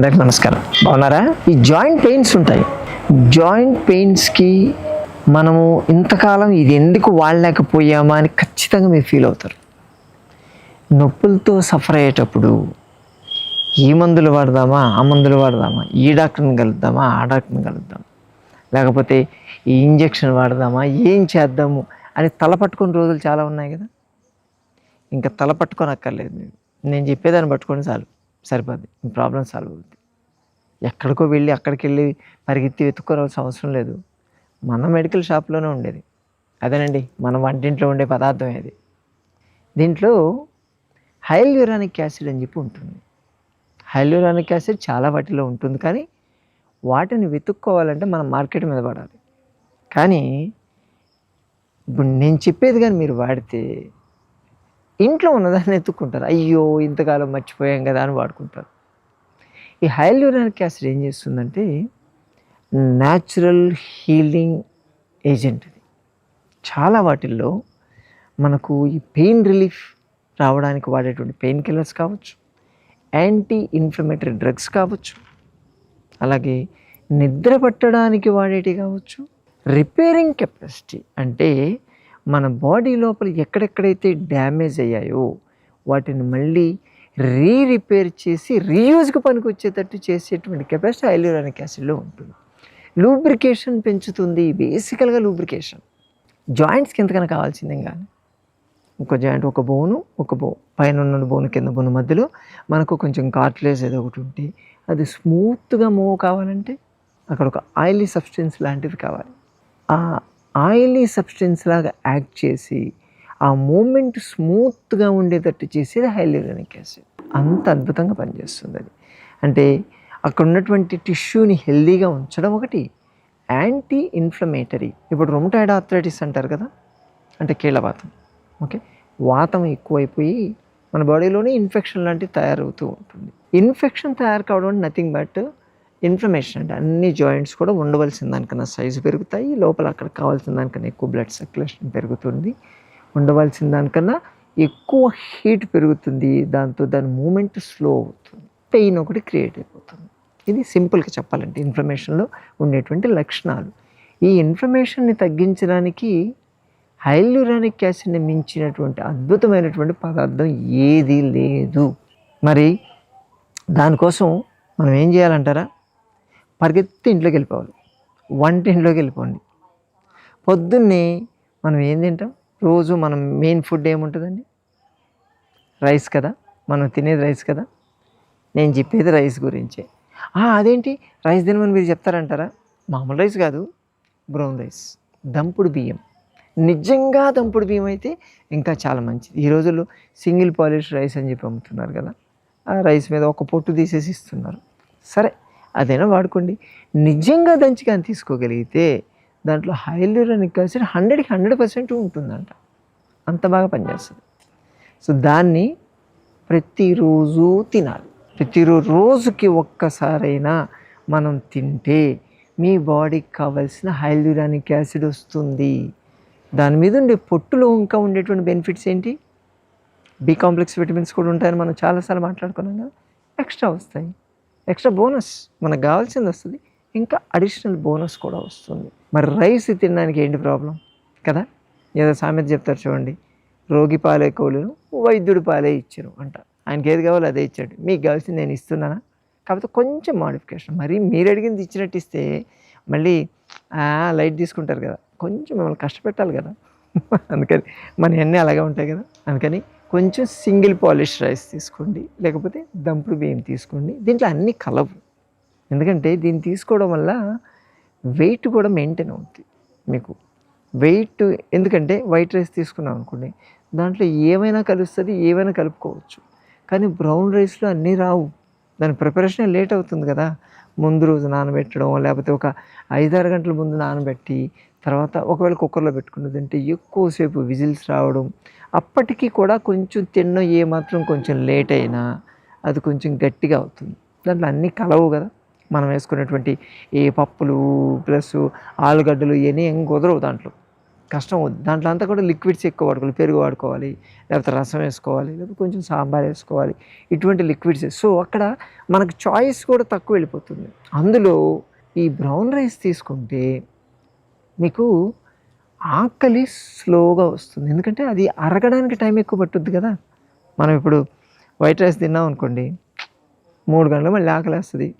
అందరికి నమస్కారం. బాగున్నారా? ఈ జాయింట్ పెయిన్స్ ఉంటాయి. జాయింట్ పెయిన్స్కి మనము ఇంతకాలం ఇది ఎందుకు వాడలేకపోయామా అని ఖచ్చితంగా మీరు ఫీల్ అవుతారు. నొప్పులతో సఫర్ అయ్యేటప్పుడు ఈ మందులు వాడదామా ఆ మందులు వాడదామా ఈ డాక్టర్ని కలుద్దామా ఆ డాక్టర్ని కలుద్దామా లేకపోతే ఈ ఇంజెక్షన్ వాడదామా ఏం చేద్దాము అని తల పట్టుకుని రోజులు చాలా ఉన్నాయి కదా. ఇంకా తల పట్టుకొని అక్కర్లేదు మీరు నేను చెప్పేదాన్ని పట్టుకొని చాలు. సరిపోద్ది. మీ ప్రాబ్లం సాల్వ్ అవుద్ది. ఎక్కడికో వెళ్ళి అక్కడికి వెళ్ళి పరిగెత్తి వెతుక్కోవాల్సిన అవసరం లేదు. మన మెడికల్ షాప్లోనే ఉండేది. అదేనండి మన వంటింట్లో ఉండే పదార్థం అది. దీంట్లో హైల్యూరానిక్ యాసిడ్ అని చెప్పి ఉంటుంది. హైల్యూరానిక్ యాసిడ్ చాలా వాటిలో ఉంటుంది కానీ వాటిని వెతుక్కోవాలంటే మనం మార్కెట్ మీద పడాలి. కానీ ఇప్పుడు నేను చెప్పేది కానీ మీరు వాడితే ఇంట్లో ఉన్నదాన్ని ఎత్తుక్కుంటారు. అయ్యో ఇంతకాలం మర్చిపోయాం కదా అని వాడుకుంటారు. ఈ హైల్యూరానిక్ యాసిడ్ ఏం చేస్తుందంటే న్యాచురల్ హీలింగ్ ఏజెంట్ ఇది చాలా వాటిల్లో మనకు ఈ పెయిన్ రిలీఫ్ రావడానికి వాడేటువంటి పెయిన్ కిల్లర్స్ కావచ్చు యాంటీ ఇన్ఫ్లమేటరీ డ్రగ్స్ కావచ్చు అలాగే నిద్ర పట్టడానికి వాడేటి కావచ్చు. రిపేరింగ్ కెపాసిటీ అంటే మన బాడీ లోపల ఎక్కడెక్కడైతే డ్యామేజ్ అయ్యాయో వాటిని మళ్ళీ రీ రిపేర్ చేసి రీయూజ్కి పనికి వచ్చేటట్టు చేసేటువంటి కెపాసిటీ ఐలూరానిక్ యాసిడ్లో ఉంటుంది. లూబ్రికేషన్ పెంచుతుంది బేసికల్గా లూబ్రికేషన్. జాయింట్స్కి ఎంతకన్నా కావాల్సిందే కానీ ఒక జాయింట్ ఒక బోను ఒక బో. పైన ఉన్న బోను కింద బోను మధ్యలో మనకు కొంచెం కార్ట్లేజ్ ఏదో ఒకటి ఉంటే అది స్మూత్గా మూవ్ కావాలంటే అక్కడ ఒక ఆయిలీ సబ్స్టెన్స్ లాంటిది కావాలి. ఆ ఆయిలీ సబ్స్టెన్స్ లాగా యాక్ట్ చేసి ఆ మూమెంట్ స్మూత్గా ఉండేటట్టు చేసేది హైలోరానిక్ యాసిడ్ అంత అద్భుతంగా పనిచేస్తుంది అది. అంటే అక్కడ ఉన్నటువంటి టిష్యూని హెల్దీగా ఉంచడం ఒకటి. యాంటీ ఇన్ఫ్లమేటరీ ఇప్పుడు రొమటాయిడ్ ఆర్థరైటిస్ అంటారు కదా? అంటే కీళ్ళవాతం ఓకే? వాతం ఎక్కువైపోయి మన బాడీలోనే ఇన్ఫెక్షన్ లాంటివి తయారవుతూ ఉంటుంది. ఇన్ఫెక్షన్ తయారు కావడం నథింగ్ బట్ ఇన్ఫ్లమేషన్ అంటే అన్ని జాయింట్స్ కూడా ఉండవలసిన దానికన్నా సైజు పెరుగుతాయి. లోపల అక్కడ కావాల్సిన దానికన్నా ఎక్కువ బ్లడ్ సర్క్యులేషన్ పెరుగుతుంది. ఉండవలసిన దానికన్నా ఎక్కువ హీట్ పెరుగుతుంది. దాంతో దాని మూమెంట్ స్లో అవుతుంది. పెయిన్ ఒకటి క్రియేట్ అయిపోతుంది. ఇది సింపుల్గా చెప్పాలంటే ఇన్ఫ్లమేషన్లో ఉండేటువంటి లక్షణాలు. ఈ ఇన్ఫ్లమేషన్ని తగ్గించడానికి హైల్యూరానిక్ యాసిడ్ని మించినటువంటి అద్భుతమైనటువంటి పదార్థం ఏది లేదు. మరి దానికోసం మనం ఏం చేయాలంటారా? పరిగెత్తి ఇంట్లోకి వెళ్ళిపోవాలి. వంటింట్లోకి వెళ్ళిపోండి. పొద్దున్నే మనం ఏం తింటాం? రోజు మనం మెయిన్ ఫుడ్ ఏముంటుందండి? రైస్ కదా? మనం తినేది రైస్ కదా? నేను చెప్పేది రైస్ గురించే. అదేంటి? రైస్ తినమని మీరు చెప్తారంటారా? మామూలు రైస్ కాదు. Brown rice. దంపుడు బియ్యం. నిజంగా దంపుడు బియ్యం అయితే ఇంకా చాలా మంచిది. ఈ రోజుల్లో సింగిల్ పాలిష్ రైస్ అని చెప్పి అమ్ముతున్నారు కదా? ఆ రైస్ మీద ఒక పొట్టు తీసేసి ఇస్తున్నారు. సరే. అదైనా వాడుకోండి. నిజంగా దంచి కానీ తీసుకోగలిగితే దాంట్లో హైలూరానిక్ యాసిడ్ హండ్రెడ్కి హండ్రెడ్ పర్సెంట్ ఉంటుందంట. అంత బాగా పనిచేస్తుంది. సో దాన్ని ప్రతిరోజు తినాలి. ప్రతిరోజు రోజుకి ఒక్కసారైనా మనం తింటే మీ బాడీకి కావాల్సిన హైల్యూరానిక్ యాసిడ్ వస్తుంది. దాని మీద ఉండే పొట్టులో ఇంకా ఉండేటువంటి బెనిఫిట్స్ ఏంటి? బి కాంప్లెక్స్ విటమిన్స్ కూడా ఉంటాయని మనం చాలాసార్లు మాట్లాడుకున్నాం కదా? ఎక్స్ట్రా వస్తాయి. ఎక్స్ట్రా బోనస్ మనకు కావాల్సింది వస్తుంది. ఇంకా అడిషనల్ బోనస్ కూడా వస్తుంది. మరి రైస్ తినడానికి ఏంటి ప్రాబ్లం? కదా? ఏదో సామెత చెప్తారు చూడండి. రోగి పాలే కోలును వైద్యుడు పాలే ఇచ్చారు అంట. ఆయనకి ఏది కావాలో అదే ఇచ్చాడు. మీకు కావాల్సింది నేను ఇస్తున్నానా? కాకపోతే కొంచెం మాడిఫికేషన్ మరి మీరు అడిగింది ఇచ్చినట్టు ఇస్తే మళ్ళీ లైట్ తీసుకుంటారు కదా. కొంచెం మిమ్మల్ని కష్టపెట్టాలి కదా. అందుకని మన అన్నీ అలాగే ఉంటాయి కదా. అందుకని కొంచెం సింగిల్ పాలిష్ రైస్ తీసుకోండి లేకపోతే దంపుడు బియ్యం తీసుకోండి. దీంట్లో అన్నీ కలవు. ఎందుకంటే దీన్ని తీసుకోవడం వల్ల వెయిట్ కూడా మెయింటైన్ అవుతుంది మీకు. వెయిట్ ఎందుకంటే వైట్ రైస్ తీసుకున్నాం అనుకోండి దాంట్లో ఏమైనా కలుస్తుంది ఏమైనా కలుపుకోవచ్చు. కానీ బ్రౌన్ రైస్లో అన్నీ రావు. దాని ప్రిపరేషన్ లేట్ అవుతుంది కదా. ముందు రోజు నానబెట్టడం లేకపోతే ఒక ఐదారు గంటల ముందు నానబెట్టి తర్వాత ఒకవేళ కుక్కర్లో పెట్టుకున్నదంటే ఎక్కువసేపు విజిల్స్ రావడం అప్పటికి కూడా కొంచెం తిన్న ఏమాత్రం కొంచెం లేట్ అయినా అది కొంచెం గట్టిగా అవుతుంది. దాంట్లో అన్నీ కలవు కదా. మనం వేసుకునేటువంటి ఏ పప్పులు ప్లస్ ఆలుగడ్డలు ఇవన్నీ ఏం కుదరవు దాంట్లో. కష్టం అవుతుంది దాంట్లో అంతా కూడా లిక్విడ్స్ ఎక్కువ వాడుకోవాలి. పెరుగు వాడుకోవాలి. లేకపోతే రసం వేసుకోవాలి. లేకపోతే కొంచెం సాంబార్ వేసుకోవాలి. ఇటువంటి లిక్విడ్స్ సో అక్కడ మనకు చాయిస్ కూడా తక్కువ వెళ్ళిపోతుంది. అందులో ఈ బ్రౌన్ రైస్ తీసుకుంటే మీకు ఆకలి స్లోగా వస్తుంది. ఎందుకంటే అది అరగడానికి టైం ఎక్కువ పట్టుద్ది కదా. మనం ఇప్పుడు వైట్ రైస్ తిన్నాం అనుకోండి మూడు గంటలు మళ్ళీ ఆకలి వేస్తుంది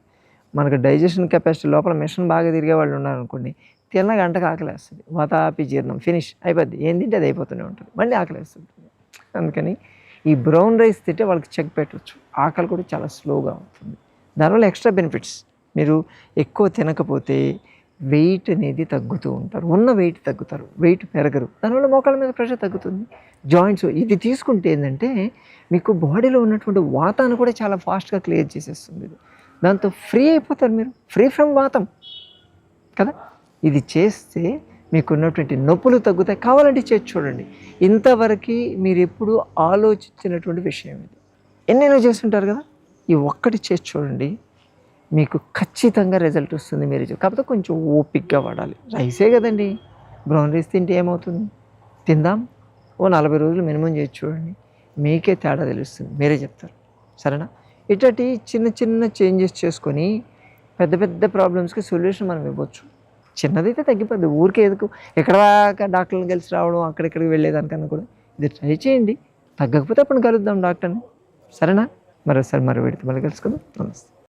మనకు డైజెషన్ కెపాసిటీ లోపల మిషన్ బాగా తిరిగే వాళ్ళు ఉన్నారనుకోండి తిన్న గంటకు ఆకలి వేస్తుంది వాతాపి జీర్ణం ఫినిష్ అయిపోద్ది. ఏం తింటే అది అయిపోతూనే ఉంటుంది. మళ్ళీ ఆకలి వేస్తుంటుంది అందుకని ఈ బ్రౌన్ రైస్ తింటే వాళ్ళకి చెక్ పెట్టవచ్చు ఆకలి కూడా చాలా స్లోగా ఉంటుంది. దానివల్ల ఎక్స్ట్రా బెనిఫిట్స్. మీరు ఎక్కువ తినకపోతే వెయిట్ అనేది తగ్గుతూ ఉంటారు. ఉన్న వెయిట్ తగ్గుతారు. వెయిట్ పెరగరు. దానివల్ల మోకాళ్ళ మీద ప్రెషర్ తగ్గుతుంది. జాయింట్స్ ఇది తీసుకుంటే ఏంటంటే మీకు బాడీలో ఉన్నటువంటి వాతాన్ని కూడా చాలా ఫాస్ట్గా క్లియర్ చేసేస్తుంది దాంతో ఫ్రీ అయిపోతారు మీరు. ఫ్రీ ఫ్రమ్ వాతం. కదా? ఇది చేస్తే మీకు ఉన్నటువంటి నొప్పులు తగ్గుతాయి. కావాలంటే చేసి చూడండి. ఇంతవరకు మీరు ఎప్పుడు ఆలోచించినటువంటి విషయం ఇది. ఎన్నెన్నో చేస్తుంటారు కదా? ఈ ఒక్కటి చేసి చూడండి. మీకు ఖచ్చితంగా రిజల్ట్ వస్తుంది మీరు కాకపోతే కొంచెం ఓపిక్గా వాడాలి. రైసే కదండి. బ్రౌన్ రైస్ తింటే ఏమవుతుంది? తిందాం. ఓ నలభై రోజులు మినిమం చేసి చూడండి. మీకే తేడా తెలుస్తుంది. మీరే చెప్తారు. సరేనా? ఇట్లాంటి చిన్న చిన్న చేంజెస్ చేసుకొని పెద్ద పెద్ద ప్రాబ్లమ్స్కి సొల్యూషన్ మనం ఇవ్వచ్చు. చిన్నదైతే తగ్గిపోద్ది. ఊరికే ఎదుకు? ఎక్కడ దాకా డాక్టర్ని కలిసి రావడం అక్కడిక్కడికి వెళ్ళేదానికన్నా కూడా ఇది ట్రై చేయండి. తగ్గకపోతే అప్పుడు కలుద్దాం డాక్టర్ని. సరేనా? మరోసారి మరో పెడితే మళ్ళీ కలుసుకుందాం. నమస్తే.